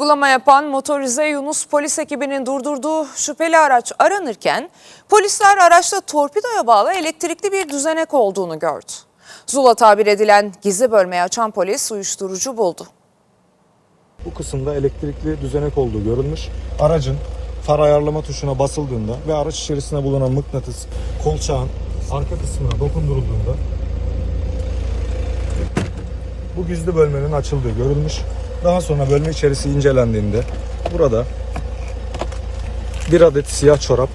Uygulama yapan motorize Yunus polis ekibinin durdurduğu şüpheli araç aranırken polisler araçta torpidoya bağlı elektrikli bir düzenek olduğunu gördü. Zula tabir edilen gizli bölmeyi açan polis uyuşturucu buldu. Bu kısımda elektrikli düzenek olduğu görülmüş. Aracın far ayarlama tuşuna basıldığında ve araç içerisinde bulunan mıknatıs kolçağın arka kısmına dokundurulduğunda bu gizli bölmenin açıldığı görülmüş. Daha sonra bölme içerisi incelendiğinde burada bir adet siyah çorap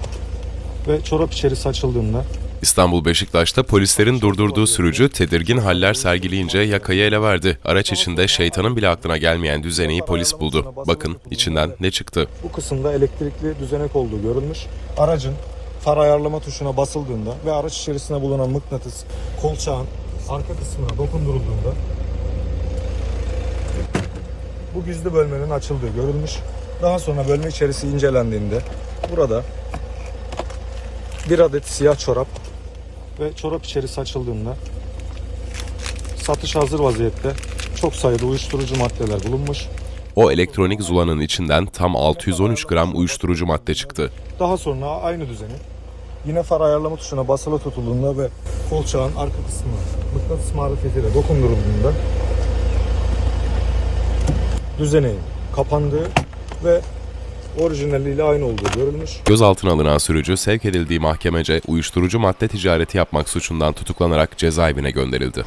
ve çorap içerisi açıldığında İstanbul Beşiktaş'ta polislerin durdurduğu sürücü tedirgin haller sergileyince yakayı ele verdi. Araç içinde şeytanın bile aklına gelmeyen düzeneyi polis buldu. Bakın içinden ne çıktı. Bu kısımda elektrikli düzenek olduğu görülmüş. Aracın far ayarlama tuşuna basıldığında ve araç içerisinde bulunan mıknatıs kolçağın arka kısmına dokundurulduğunda bu gizli bölmenin açıldığı görülmüş. Daha sonra bölme içerisi incelendiğinde burada bir adet siyah çorap ve çorap içerisi açıldığında satış hazır vaziyette çok sayıda uyuşturucu maddeler bulunmuş. O elektronik zulanın içinden tam 613 gram uyuşturucu madde çıktı. Daha sonra aynı düzeni yine far ayarlama tuşuna basılı tutulduğunda ve kolçağın arka kısmı mıknatıs marifetiyle dokundurulduğunda düzeneğin kapandığı ve orijinaliyle aynı olduğu görülmüş. Gözaltına alınan sürücü sevk edildiği mahkemece uyuşturucu madde ticareti yapmak suçundan tutuklanarak cezaevine gönderildi.